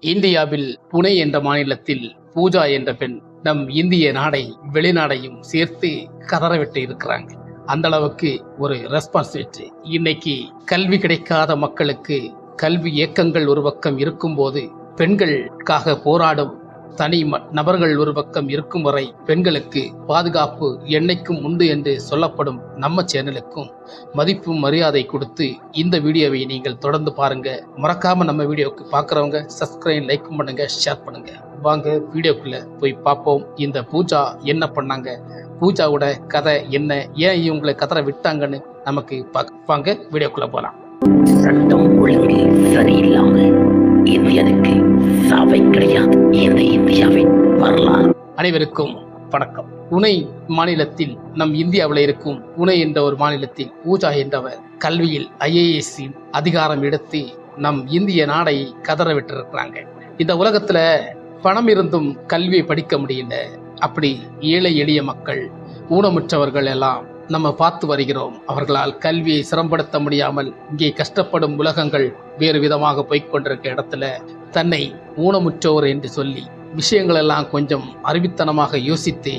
இந்தியாவில் புனே என்ற மாநிலத்தில் பூஜா என்ற பெண் நம் இந்திய நாடை வெளிநாடையும் சேர்த்து கதறவிட்டு இருக்கிறாங்க. அந்த அளவுக்கு ஒரு ரெஸ்பான்சிபிலிட்டி இன்னைக்கு கல்வி கிடைக்காத மக்களுக்கு கல்வி இயக்கங்கள் ஒரு பக்கம் இருக்கும்போது பெண்களுக்காக போராடும் தனி ம- நபர்கள் ஒரு பக்கம் இருக்கும் வரை பெண்களுக்கு பாதுகாப்பு என்னைக்கும் உண்டு என்று சொல்லப்படும் நம்ம சேனலுக்கும் மதிப்பும் மரியாதை கொடுத்து இந்த வீடியோவை நீங்கள் தொடர்ந்து பாருங்க. மறக்காம நம்ம வீடியோவுக்கு பார்க்குறவங்க சப்ஸ்கிரைப் லைக் பண்ணுங்க ஷேர் பண்ணுங்க. வாங்க வீடியோக்குள்ள போய் பார்ப்போம். இந்த பூஜா என்ன பண்ணாங்க? பூஜாவோட கதை என்ன? ஏன் இவங்களை கதற விட்டாங்கன்னு நமக்கு பார்ப்பாங்க வீடியோக்குள்ளே வீடியோக்குள்ள போலாம். சட்டம் ஒழுங்கு இந்தியனுக்கு சாவை கிடையாது. இந்த இந்தியாவின் வரலாறு. அனைவருக்கும் வணக்கம். புனே மாநிலத்தில் நம் இந்தியாவில் இருக்கும் புனே என்ற ஒரு மாநிலத்தில் பூஜா என்றவர் கல்வியில் ஐஏஎஸ் அதிகாரம் எடுத்து நம் இந்திய நாடை கதற விட்டிருக்கிறாங்க. இந்த உலகத்துல பணம் இருந்தும் கல்வியை படிக்க முடியல. அப்படி ஏழை எளிய மக்கள் ஊனமுற்றவர்கள் எல்லாம் நம்ம பார்த்து வருகிறோம். அவர்களால் கல்வியை சிரமப்படுத்த முடியாமல் இங்கே கஷ்டப்படும் உலகங்கள் வேறு விதமாக போய்கொண்டிருக்க இடத்துல தன்னை ஊனமுற்றோர் என்று சொல்லி விஷயங்களெல்லாம் கொஞ்சம் அறிவித்தனமாக யோசித்து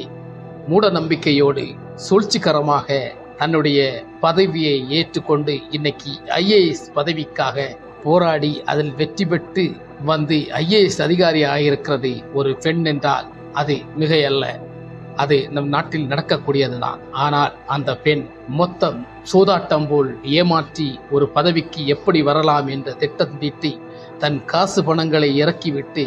மூட நம்பிக்கையோடு சூழ்ச்சிகரமாக தன்னுடைய பதவியை ஏற்றுக்கொண்டு இன்னைக்கு ஐஏஎஸ் பதவிக்காக போராடி அதில் வெற்றி பெற்று வந்து ஐஏஎஸ் அதிகாரி ஆகியிருக்கிறது ஒரு பெண் என்றால் அது மிகையல்ல. அது நம் நாட்டில் நடக்கக்கூடியதுதான். ஆனால் அந்த பெண் மொத்தம் சூதாட்டம் போல் ஏமாற்றி ஒரு பதவிக்கு எப்படி வரலாம் என்று திட்டம் தீட்டி தன் காசு பணங்களை இறக்கிவிட்டு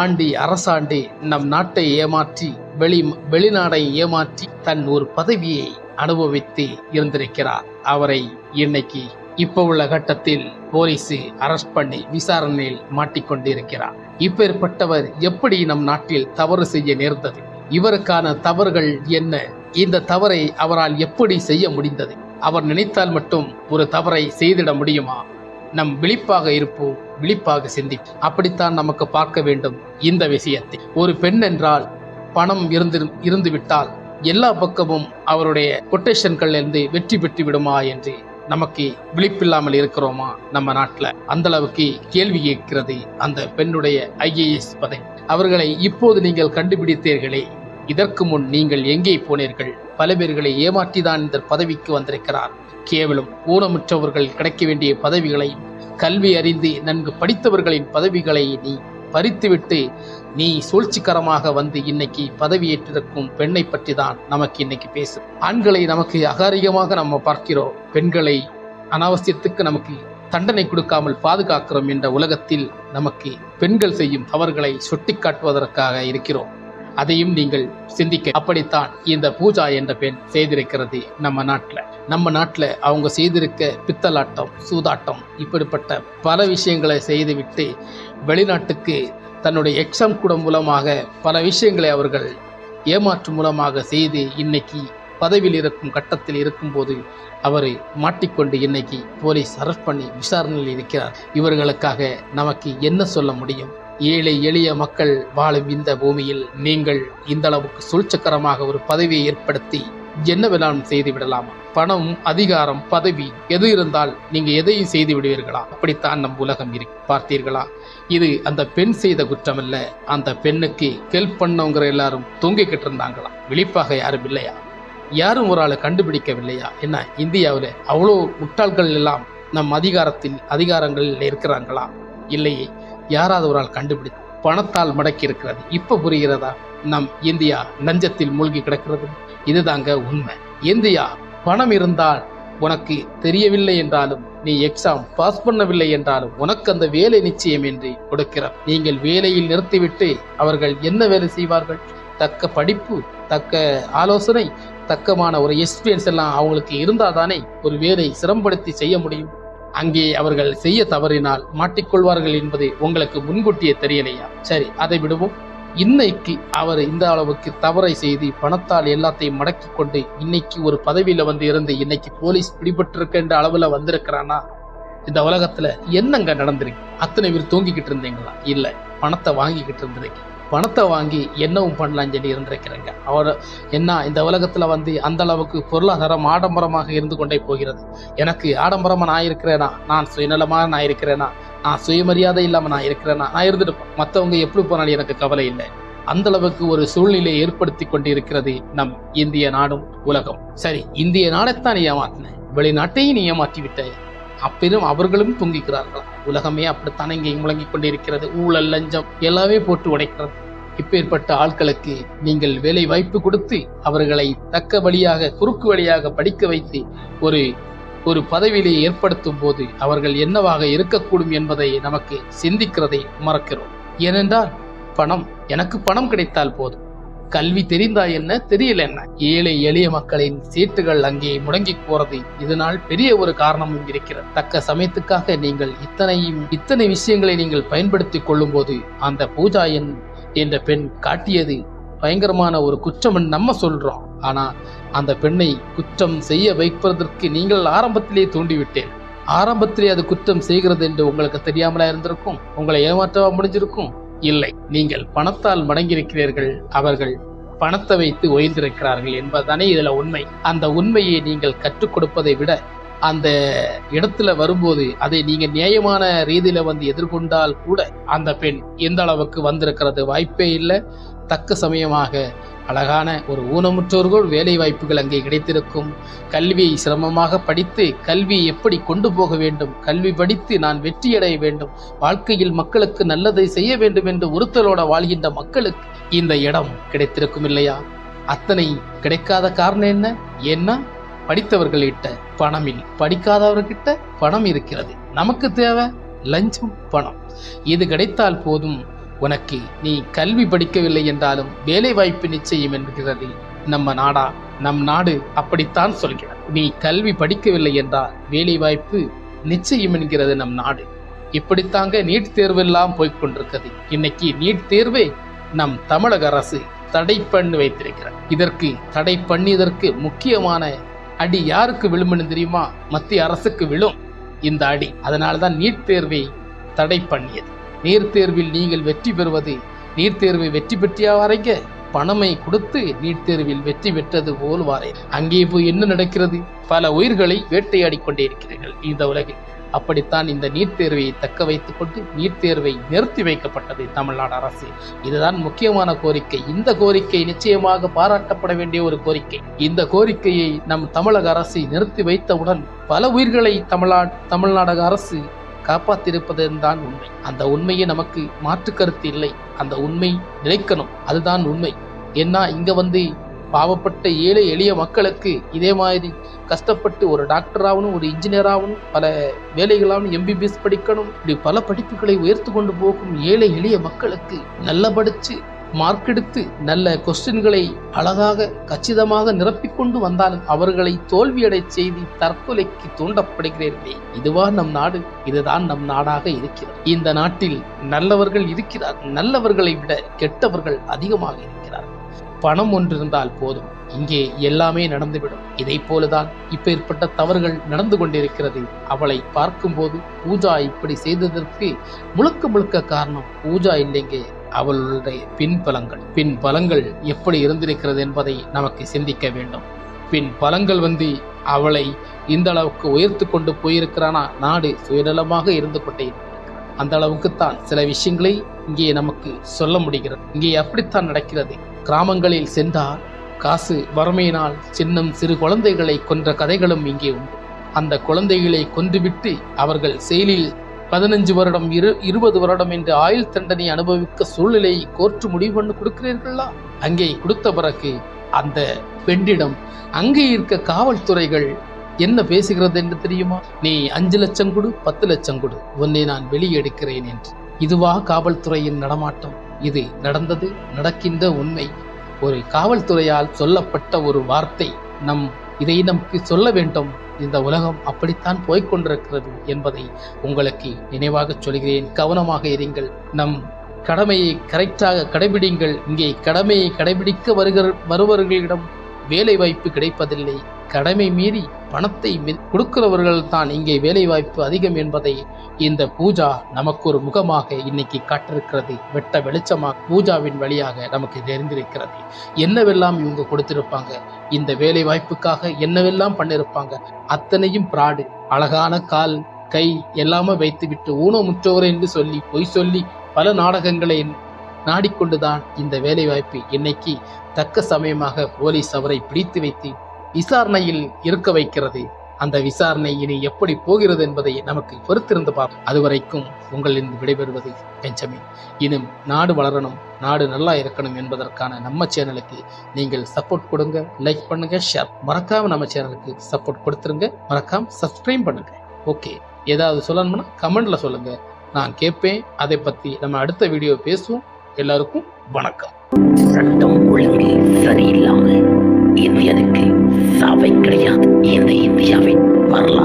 ஆண்டி அரசாண்டி நம் நாட்டை ஏமாற்றி வெளி வெளிநாடை ஏமாற்றி தன் ஒரு பதவியை அனுபவித்து இருந்திருக்கிறார். அவரை இன்னைக்கு இப்ப உள்ள கட்டத்தில் போலீஸ் அரெஸ்ட் பண்ணி விசாரணையில் மாட்டிக்கொண்டிருக்கிறார். இப்பேற்பட்டவர் எப்படி நம் நாட்டில் தவறு செய்ய நேர்ந்தது? இவருக்கான தவறுகள் என்ன? இந்த தவறை அவரால் எப்படி செய்ய முடிந்தது? அவர் நினைத்தால் மட்டும் ஒரு தவறை செய்திட முடியுமா? நம் விழிப்பாக இருப்போம் விழிப்பாக சிந்தி அப்படித்தான் நமக்கு பார்க்க வேண்டும் இந்த விஷயத்தை. ஒரு பெண் என்றால் பணம் இருந்து இருந்துவிட்டால் எல்லா பக்கமும் அவருடைய கொட்டேஷன்கள் இருந்து வெற்றி பெற்று விடுமா என்று நமக்கு விழிப்பில்லாமல் இருக்கிறோமா நம்ம நாட்டில்? அந்த அளவுக்கு கேள்வி கேட்கிறது அந்த பெண்ணுடைய ஐஏஎஸ் பதவி. அவர்களை இப்போது நீங்கள் கண்டுபிடித்தீர்களே. இதற்கு முன் நீங்கள் எங்கே போனீர்கள்? பல பேர்களை ஏமாற்றிதான் இந்த பதவிக்கு வந்திருக்கிறார். கேவலம் ஊனமுற்றவர்கள் கிடைக்க வேண்டிய பதவிகளை கல்வி அறிந்து நன்கு படித்தவர்களின் பதவிகளை நீ பறித்துவிட்டு நீ சூழ்ச்சிகரமாக வந்து இன்னைக்கு பதவியேற்றிருக்கும் பெண்ணை பற்றி தான் நமக்கு இன்னைக்கு பேசு. ஆண்களை நமக்கு அகாரிகமாக நம்ம பார்க்கிறோம். பெண்களை அனாவசியத்துக்கு நமக்கு தண்டனை கொடுக்காமல் பாதுகாக்கிறோம் என்ற உலகத்தில் நமக்கு பெண்கள் செய்யும் தவறுகளை சுட்டி காட்டுவதற்காக இருக்கிறோம். அதையும் நீங்கள் சிந்திக்க அப்படித்தான் இந்த பூஜா என்ற பெண் செய்திருக்கிறது நம்ம நாட்டில். நம்ம நாட்டில் அவங்க செய்திருக்க பித்தலாட்டம் சூதாட்டம் இப்படிப்பட்ட பல விஷயங்களை செய்துவிட்டு வெளிநாட்டுக்கு தன்னுடைய எக்ஸாம் கூட மூலமாக பல விஷயங்களை அவர்கள் ஏமாற்று மூலமாக செய்து இன்னைக்கு பதவியில் இருக்கும் கட்டத்தில் இருக்கும்போது அவரை மாட்டிக்கொண்டு இன்னைக்கு போலீஸ் அரெஸ்ட் பண்ணி விசாரணையில் இருக்கிறார். இவர்களுக்காக நமக்கு என்ன சொல்ல முடியும்? ஏழை எளிய மக்கள் வாழும் இந்த பூமியில் நீங்கள் இந்த அளவுக்கு சூழ்ச்சக்கரமாக ஒரு பதவியை ஏற்படுத்தி என்ன வேணாலும் செய்து விடலாமா பணம் அதிகாரம் பதவி எது இருந்தால் நீங்க எதையும் செய்து விடுவீர்களா? அப்படித்தான் நம் உலகம் இருக்கு பார்த்தீர்களா? இது அந்த பெண் செய்த குற்றம் அல்ல அந்த பெண்ணுக்கு ஹெல்ப் பண்ணவங்கிற எல்லாரும் தூங்கிக்கிட்டு இருந்தாங்களா? விழிப்பாக யாரும் இல்லையா? யாரும் ஒரு ஆளை கண்டுபிடிக்கவில்லையா? என்ன இந்தியாவில் அவ்வளோ முட்டாள்கள் எல்லாம் நம் அதிகாரத்தில் அதிகாரங்களில் இருக்கிறாங்களா? இல்லையே. யாராவது ஒரு ஆள் கண்டுபிடி பணத்தால் மடக்கி இருக்கிறது. இப்ப புரிகிறதா? நம் இந்தியா லஞ்சத்தில் மூழ்கி கிடக்கிறது. இதுதாங்க உண்மை. இந்தியா பணம் இருந்தால் உனக்கு தெரியவில்லை என்றாலும் நீ எக்ஸாம் பாஸ் பண்ணவில்லை என்றாலும் உனக்கு அந்த வேலை நிச்சயம் என்று கொடுக்கிறார். நீங்கள் வேலையில் நிறுத்திவிட்டு அவர்கள் என்ன வேலை செய்வார்கள்? தக்க படிப்பு தக்க ஆலோசனை தக்கமான ஒரு எக்ஸ்பீரியன்ஸ் எல்லாம் அவங்களுக்கு இருந்தால் தானே ஒரு வேலை சிரம்படுத்தி செய்ய முடியும். அங்கே அவர்கள் செய்ய தவறினால் மாட்டிக்கொள்வார்கள் என்பது உங்களுக்கு முன்கூட்டியே தெரியலையா? சரி அதை விடுவோம். இன்னைக்கு அவர் இந்த அளவுக்கு தவறை செய்து பணத்தால் எல்லாத்தையும் மடக்கி கொண்டு இன்னைக்கு ஒரு பதவியில வந்து இருந்து இன்னைக்கு போலீஸ் பிடிபட்டிருக்கின்ற அளவுல வந்திருக்கிறானா? இந்த உலகத்துல என்னங்க நடந்திருக்கு? அத்தனை பேர் தூங்கிக்கிட்டு இருந்தீங்களா? இல்ல பணத்தை வாங்கிக்கிட்டு இருந்திருக்கீங்க பணத்தை வாங்கி என்னவும் பண்ணலாம்னு சொல்லி இருந்திருக்கிறேங்க. அவர் என்ன இந்த உலகத்தில் வந்து அந்த அளவுக்கு பொருளாதாரம் ஆடம்பரமாக இருந்து கொண்டே போகிறது. எனக்கு ஆடம்பரமாக நான் இருக்கிறேனா? நான் சுயநலமாக நான் இருக்கிறேனா? நான் சுயமரியாதை இல்லாமல் நான் இருக்கிறேனா? நான் இருந்துட்டு மற்றவங்க எப்படி போனாலும் எனக்கு கவலை இல்லை. அந்த அளவுக்கு ஒரு சூழ்நிலையை ஏற்படுத்தி கொண்டு இருக்கிறது நம் இந்திய நாடும் உலகம். சரி இந்திய நாடைத்தான் நீ ஏமாத்தின. வெளிநாட்டையும் நீ ஏமாற்றி அப்பெரும் அவர்களும் தூங்கிக்கிறார்களா உலகமே அப்படித்தானே இங்கே முழங்கிக் கொண்டிருக்கிறது. ஊழல் லஞ்சம் எல்லாமே போட்டு உடைக்கிறது. இப்பேற்பட்ட ஆட்களுக்கு நீங்கள் வேலை வாய்ப்பு கொடுத்து அவர்களை தக்க வழியாக குறுக்கு வழியாக படிக்க வைத்து ஒரு ஒரு பதவியிலே ஏற்படுத்தும் போது அவர்கள் என்னவாக இருக்கக்கூடும் என்பதை நமக்கு சிந்திக்கிறதை மறக்கிறோம். ஏனென்றால் பணம் எனக்கு பணம் கிடைத்தால் போதும். கல்வி தெரிந்தா என்ன தெரியல என்ன? ஏழை எளிய மக்களின் சீட்டுகள் அங்கே முடங்கி போறது இதனால் பெரிய ஒரு காரணம் இருக்கிறது. தக்க சமயத்துக்காக நீங்கள் இத்தனையும் இத்தனை விஷயங்களை நீங்கள் பயன்படுத்தி கொள்ளும் போது அந்த பூஜா என் என்ற பெண் காட்டியது பயங்கரமான ஒரு குற்றம் நம்ம சொல்றோம். ஆனா அந்த பெண்ணை குற்றம் செய்ய வைப்பதற்கு நீங்கள் ஆரம்பத்திலே தூண்டிவிட்டேன். ஆரம்பத்திலே அது குற்றம் செய்கிறது என்று உங்களுக்கு தெரியாமலா இருந்திருக்கும்? உங்களை ஏமாற்றவா முடிஞ்சிருக்கும்? இல்லை. நீங்கள் பணத்தால் மடங்கியிருக்கிறீர்கள். அவர்கள் பணத்தை வைத்து உயர்ந்திருக்கிறார்கள் என்பதுதானே இதுல உண்மை. அந்த உண்மையை நீங்கள் கற்றுக் கொடுப்பதை விட அந்த இடத்துல வரும்போது அதை நீங்க நியாயமான ரீதியில வந்து எதிர்கொண்டால் கூட அந்த பெண் எந்த அளவுக்கு வந்திருக்கிறது? வாய்ப்பே இல்லை. தக்க சமயமாக அழகான ஒரு ஊனமுற்றோர்கள் வேலை வாய்ப்புகள் அங்கே கிடைத்திருக்கும். கல்வியை சிரமமாக படித்து கல்வியை எப்படி கொண்டு போக வேண்டும்? கல்வி படித்து நான் வெற்றியடைய வேண்டும். வாழ்க்கையில் மக்களுக்கு நல்லதை செய்ய வேண்டும் என்று ஒருத்தலோட வாழ்கின்ற மக்களுக்கு இந்த இடம் கிடைத்திருக்கும் இல்லையா? அத்தனை கிடைக்காத காரணம் என்ன? ஏன்னா படித்தவர்களிட்ட பணம் இல்லை. படிக்காதவர்கிட்ட பணம் இருக்கிறது. நமக்கு தேவை லஞ்சம் பணம். இது கிடைத்தால் போதும் உனக்கு. நீ கல்வி படிக்கவில்லை என்றாலும் வேலை வாய்ப்பு நிச்சயம் என்கிறது நம்ம நாடா. நம் நாடு அப்படித்தான் சொல்கிறது. நீ கல்வி படிக்கவில்லை என்றால் வேலை வாய்ப்பு நிச்சயம் என்கிறது நம் நாடு. இப்படித்தாங்க நீட் தேர்வெல்லாம் போய்கொண்டிருக்கிறது இன்னைக்கு நீட் தேர்வை நம் தமிழக அரசு தடை பண்ணி வைத்திருக்கிறார் இதற்கு தடை பண்ணியதற்கு முக்கியமான அடி யாருக்கு விழும்னு தெரியுமா? மத்திய அரசுக்கு விழும் இந்த அடி. அதனால்தான் நீட் தேர்வை தடை பண்ணியது. நீட் தேர்வில் நீங்கள் வெற்றி பெறுவது நீட் தேர்வை வெற்றி பெற்றியா வரைங்க? பணமை கொடுத்து நீட் தேர்வில் வெற்றி பெற்றது போல் வாரே அங்கே போய் என்ன நடக்கிறது? பல உயிர்களை வேட்டையாடி கொண்டே இருக்கிறீர்கள் இந்த உலகில். அப்படித்தான் இந்த நீட் தேர்வை தக்க வைத்துக் கொண்டு நீட் தேர்வை நிறுத்தி வைக்கப்பட்டது தமிழ்நாடு அரசு. இதுதான் முக்கியமான கோரிக்கை. இந்த கோரிக்கை நிச்சயமாக பாராட்டப்பட வேண்டிய ஒரு கோரிக்கை. இந்த கோரிக்கையை நம் தமிழக அரசு நிறுத்தி வைத்தவுடன் பல உயிர்களை தமிழ்நாடு தமிழ்நாடக அரசு காப்பாத்திருப்பதுதான் உண்மை. அந்த உண்மையை நமக்கு மாற்று கருத்து இல்லை. அந்த உண்மை நிலைக்கணும். அதுதான் உண்மை. ஏன்னா இங்க வந்து பாவப்பட்ட ஏழை எளிய மக்களுக்கு இதே மாதிரி கஷ்டப்பட்டு ஒரு டாக்டராகணும் ஒரு இன்ஜினியராகணும் பல வேலைகளாகணும் எம்பிபிஎஸ் படிக்கணும் இப்படி பல படிப்புகளை உயர்த்து கொண்டு போகும் ஏழை எளிய மக்களுக்கு நல்ல படித்து மார்க் எடுத்து நல்ல கொஸ்டின்களை அழகாக கச்சிதமாக நிரப்பிக்கொண்டு வந்தாலும் அவர்களை தோல்வியடை செய்து தற்கொலைக்கு தூண்டப்படுகிறீர்களே இதுவா நம் நாடு இதுதான் நம் நாடாக இருக்கிறது. இந்த நாட்டில் நல்லவர்கள் இருக்கிறார். நல்லவர்களை விட கெட்டவர்கள் அதிகமாக இருக்கிறார் பணம் ஒன்றிருந்தால் போதும். இங்கே எல்லாமே நடந்துவிடும். இதை போலதான் இப்பேற்பட்ட தவறுகள் நடந்து கொண்டிருக்கிறது. அவளை பார்க்கும்போது பூஜா இப்படி செய்ததற்கு முழுக்க முழுக்க காரணம் பூஜா இல்லைங்க அவளுடைய பின்பலங்கள் பின் பலங்கள் எப்படி இருந்திருக்கிறது என்பதை நமக்கு சிந்திக்க வேண்டும். பின் பலங்கள் வந்து அவளை இந்த அளவுக்கு உயர்த்து கொண்டு போயிருக்கிறானா? நாடு சுயநலமாக இருந்து கொண்டே அந்த அளவுக்குத்தான் சில விஷயங்களை இங்கே நமக்கு சொல்ல முடிகிறது. இங்கே அப்படித்தான் நடக்கிறது. கிராமங்களில் சென்றால் காசு வறுமையினால் சின்னம் சிறு குழந்தைகளை கொன்ற கதைகளும் இங்கே உண்டு. அந்த குழந்தைகளை கொன்றுவிட்டு அவர்கள் செயலில் பதினஞ்சு வருடம் இரு இருபது வருடம் என்று ஆயுள் தண்டனை அனுபவிக்க சூழ்நிலையை கோர்ட்டு முடிவு பண்ணி கொடுக்கிறீர்களா? அங்கே கொடுத்த பிறகு அந்த பெண்ணிடம் அங்கே இருக்க காவல்துறைகள் என்ன பேசுகிறது என்று தெரியுமா? நீ அஞ்சு லட்சம் கொடு பத்து லட்சம் கொடு உன்னை நான் வெளியெடுக்கிறேன் என்று. இதுவா காவல்துறையின் நடமாட்டம். இது நடந்தது நடக்கின்ற உண்மை. ஒரு காவல்துறையால் சொல்லப்பட்ட ஒரு வார்த்தை. நம் இதை நமக்கு சொல்ல வேண்டும். இந்த உலகம் அப்படித்தான் போய்கொண்டிருக்கிறது என்பதை உங்களுக்கு நினைவாக சொல்கிறேன். கவனமாக இருங்கள். நம் கடமையை கரெக்டாக கடைபிடிங்கள். இங்கே கடமையை கடைபிடிக்க வருகிற வருபவர்களிடம் வேலை வாய்ப்பு கிடைப்பதில்லை. கடமை மீறி பணத்தை கொடுக்கிறவர்கள் தான் இங்கே வேலை வாய்ப்பு அதிகம் என்பதை இந்த பூஜா நமக்கு ஒரு முகமாக இன்னைக்கு காட்டிருக்கிறது. வெட்ட வெளிச்சமாக பூஜாவின் வழியாக நமக்கு தெரிந்திருக்கிறது. என்னவெல்லாம் இவங்க கொடுத்திருப்பாங்க? இந்த வேலை வாய்ப்புக்காக என்னவெல்லாம் பண்ணிருப்பாங்க? அத்தனையும் பிராடு அழகான கால் கை எல்லாமே வைத்துவிட்டு ஊனமுற்றோர் என்று சொல்லி பொய் சொல்லி பல நாடகங்களை நாடிக்கொண்டுதான் இந்த வேலை வாய்ப்பு இன்னைக்கு தக்க சமயமாக போலீஸ் அவரை பிடித்து வைத்து விசாரணையில் இருக்க வைக்கிறது. அந்த விசாரணை இனி எப்படி போகிறது என்பதை நமக்கு பொறுத்திருந்து பார்ப்போம். அதுவரைக்கும் உங்களிருந்து விடைபெறுவது பெஞ்சமின். இன்னும் நாடு வளரணும் நாடு நல்லா இருக்கணும் என்பதற்கான நம்ம சேனலுக்கு நீங்கள் சப்போர்ட் கொடுங்க லைக் பண்ணுங்க ஷேர் மறக்காம நம்ம சேனலுக்கு சப்போர்ட் கொடுத்துருங்க மறக்காம சப்ஸ்கிரைப் பண்ணுங்க. ஓகே ஏதாவது சொல்லணும்னா கமெண்ட்ல சொல்லுங்க. நான் கேட்பேன். அதை பத்தி நம்ம அடுத்த வீடியோ பேசுவோம். எல்லாருக்கும் வணக்கம். சட்டம் இந்தியனுக்கு சாவை கிடையாது. இந்த இந்தியாவின் வரலாறு.